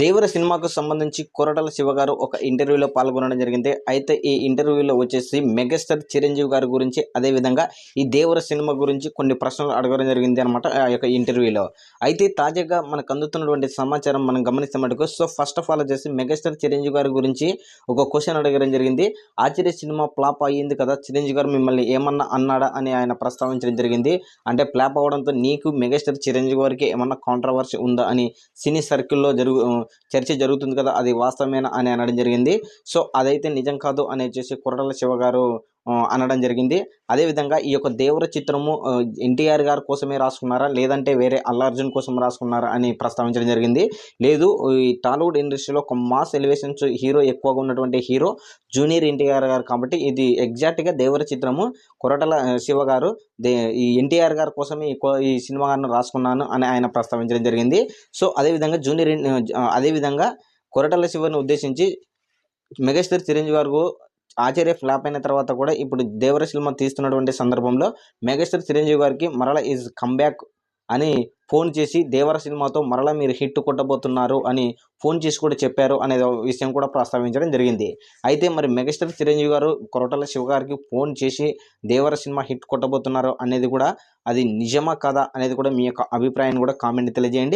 దేవర సినిమాకు సంబంధించి కొరటల శివ గారు ఒక ఇంటర్వ్యూలో పాల్గొనడం జరిగింది. అయితే ఈ ఇంటర్వ్యూలో వచ్చేసి మెగాస్టార్ చిరంజీవి గారి గురించి అదేవిధంగా ఈ దేవర సినిమా గురించి కొన్ని ప్రశ్నలు అడగడం జరిగింది అనమాట ఆ యొక్క ఇంటర్వ్యూలో. అయితే తాజాగా మనకు అందుతున్నటువంటి సమాచారం మనం గమనిస్తే మటుకు సో ఫస్ట్ ఆఫ్ ఆల్ వచ్చేసి మెగాస్టార్ చిరంజీవి గారి గురించి ఒక క్వశ్చన్ అడగడం జరిగింది. ఆశ్చర్య సినిమా ఫ్లాప్ అయ్యింది కదా చిరంజీవి గారు మిమ్మల్ని ఏమన్నా అన్నాడా అని ఆయన ప్రస్తావించడం జరిగింది. అంటే ఫ్లాప్ అవడంతో నీకు మెగాస్టార్ చిరంజీవి గారికి ఏమన్నా కాంట్రవర్సీ ఉందా అని సినీ సర్కిల్లో జరుగు చర్చ జరుగుతుంది కదా అది వాస్తవమేనా అని అనడం జరిగింది. సో అదైతే నిజం కాదు అని వచ్చేసి కొరటల శివ గారు అనడం జరిగింది. అదేవిధంగా ఈ యొక్క దేవర చిత్రము ఎన్టీఆర్ గారి కోసమే రాసుకున్నారా? లేదంటే వేరే అల్లార్జున్ కోసం రాసుకున్నారా అని ప్రస్తావించడం జరిగింది. లేదు ఈ టాలీవుడ్ ఇండస్ట్రీలో ఒక మాస్ ఎలివేషన్స్ హీరో ఎక్కువగా ఉన్నటువంటి హీరో జూనియర్ ఎన్టీఆర్ గారు కాబట్టి ఇది ఎగ్జాక్ట్గా దేవర చిత్రము. కొరటల శివ గారు దే ఈ ఎన్టీఆర్ గారి కోసమే ఈ కో- ఈ సినిమా గారిని రాసుకున్నాను అని ఆయన ప్రస్తావించడం జరిగింది. సో అదేవిధంగా జూనియర్ అదేవిధంగా కొరటల శివను ఉద్దేశించి మెగాస్టార్ చిరంజీవి గారు ఆచార్య ఫ్లాప్ అయిన తర్వాత కూడా ఇప్పుడు దేవర సినిమా తీస్తున్నటువంటి సందర్భంలో మెగాస్టార్ చిరంజీవి గారికి మరల ఈజ్ కమ్బ్యాక్ అని ఫోన్ చేసి దేవర సినిమాతో మరలా మీరు హిట్ కొట్టబోతున్నారు అని ఫోన్ చేసి కూడా చెప్పారు అనే విషయం కూడా ప్రస్తావించడం జరిగింది. అయితే మరి మెగాస్టార్ చిరంజీవి గారు కొరటల శివ గారికి ఫోన్ చేసి దేవర సినిమా హిట్ కొట్టబోతున్నారు అనేది కూడా అది నిజమా కదా అనేది కూడా మీ యొక్క అభిప్రాయాన్ని కూడా కామెంట్ తెలియజేయండి.